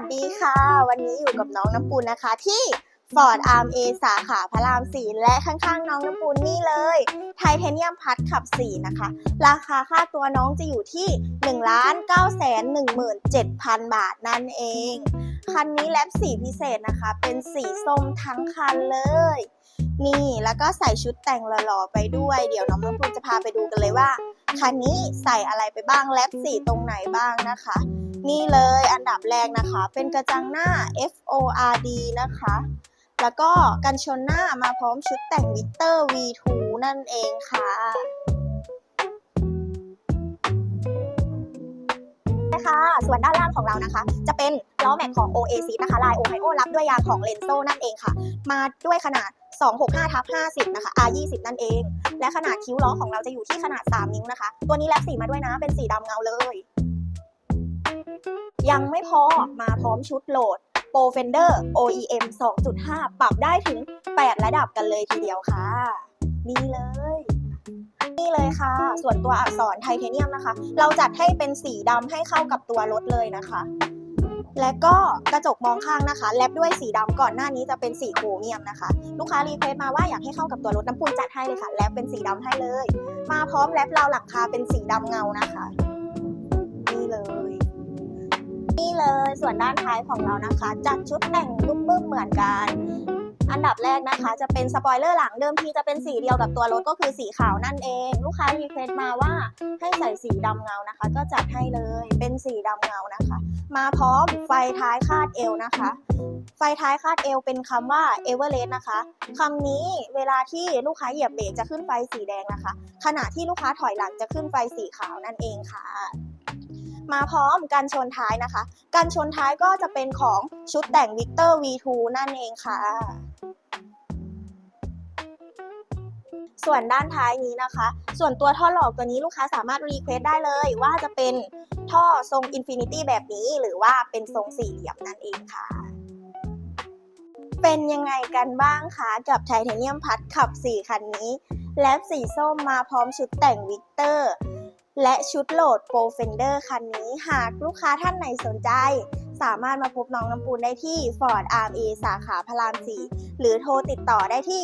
สดีค่ะ วันนี้อยู่กับน้องน้ำปูนนะคะที่ Ford Arm A สาขาพระราม4และข้างๆ น้องน้ำปูนนี่เลยไทเทเนียมพัดขับ4นะคะ ราคาค่าตัวน้องจะอยู่ที่1 9 1 7 0 0 0บาทนั่นเอง คันนี้แลบสีพิเศษนะคะ เป็นสีส้มทั้งคันเลย นี่แล้วก็ใส่ชุดแต่งหล่อๆไปด้วย เดี๋ยวน้องน้ำปูนจะพาไปดูกันเลยว่า คันนี้ใส่อะไรไปบ้างแลบสีตรงไหนบ้างนะคะ นี่เลยอันดับแรกนะคะ เป็นกระจังหน้า FORD นะคะ แล้วก็กันชนหน้ามาพร้อมชุดแต่งวิกเตอร์ V2 นั่นเองค่ะนะคะส่วนด้านล่างของเรานะคะ จะเป็นล้อแม็กของ Oasis นะคะลาย Ohio รับด้วยยางของ Lenzo นั่นเองค่ะ มาด้วยขนาด 265ทับ50 นะคะ R20 นั่นเอง และขนาดคิ้วล้อของเราจะอยู่ที่ขนาด 3 นิ้วนะคะ ตัวนี้แลบสีมาด้วยนะ เป็นสีดำเงาเลย ยังไม่พอมาพร้อมชุดโหลด Pro Fender OEM 2.5 ปรับได้ถึง 8 ระดับกันเลยทีเดียวค่ะ นี่เลย นี่เลยค่ะ ส่วนตัวอักษรไทเทเนียมนะคะ เราจัดให้เป็นสีดำให้เข้ากับตัวรถเลยนะคะ และก็กระจกมองข้างนะคะ แลบด้วยสีดำก่อนหน้านี้จะเป็นสีโครเมียมนะคะ ลูกค้ารีเควสมาว่าอยากให้เข้ากับตัวรถน้ำปูนจัดให้เลยค่ะ แลบเป็นสีดำให้เลย มาพร้อมแลบราวหลังคาเป็นสีดำเงานะคะ ส่วนด้านท้ายของเรานะคะ จัดชุดแต่งรูปบึ้มเหมือนกัน อันดับแรกนะคะ จะเป็นสปอยเลอร์หลังเดิมทีจะเป็นสีเดียวกับตัวรถก็คือสีขาวนั่นเอง ลูกค้ารีเควสมาว่าให้ใส่สีดำเงานะคะ ก็จัดให้เลยเป็นสีดำเงานะคะ มาพร้อมไฟท้ายคาดเอวนะคะ ไฟท้ายคาดเอวเป็นคำว่า e v e r e s t นะคะคำนี้เวลาที่ลูกค้าเหยียบเบรกจะขึ้นไฟสีแดงนะคะ ขณะที่ลูกค้าถอยหลังจะขึ้นไฟสีขาวนั่นเองค่ะ มาพร้อมกันชนท้ายนะคะ กันชนท้ายก็จะเป็นของชุดแต่ง Victor V2 นั่นเองค่ะ ส่วนด้านท้ายนี้นะคะ ส่วนตัวท่อหลอกตัวนี้ลูกค้าสามารถรีเควสได้เลยว่าจะเป็นท่อทรง Infinity แบบนี้ หรือว่าเป็นทรงสี่เหลี่ยมนั่นเองค่ะเป็นยังไงกันบ้างคะกับไทเทเนียมพัดขับ 4 คันนี้ แลบสีส้มมาพร้อมชุดแต่งวิกเตอร์ และชุดโหลดโปรเฟนเดอร์คันนี้หากลูกค้าท่านไหนสนใจ สามารถมาพบน้องน้ำปูนได้ที่ Ford RA สาขาพระราม 4 หรือโทรติดต่อได้ที่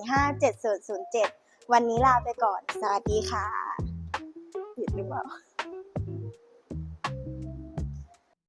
0960457007 วันนี้ลาไปก่อน สวัสดีค่ะผิดหรือเปล่า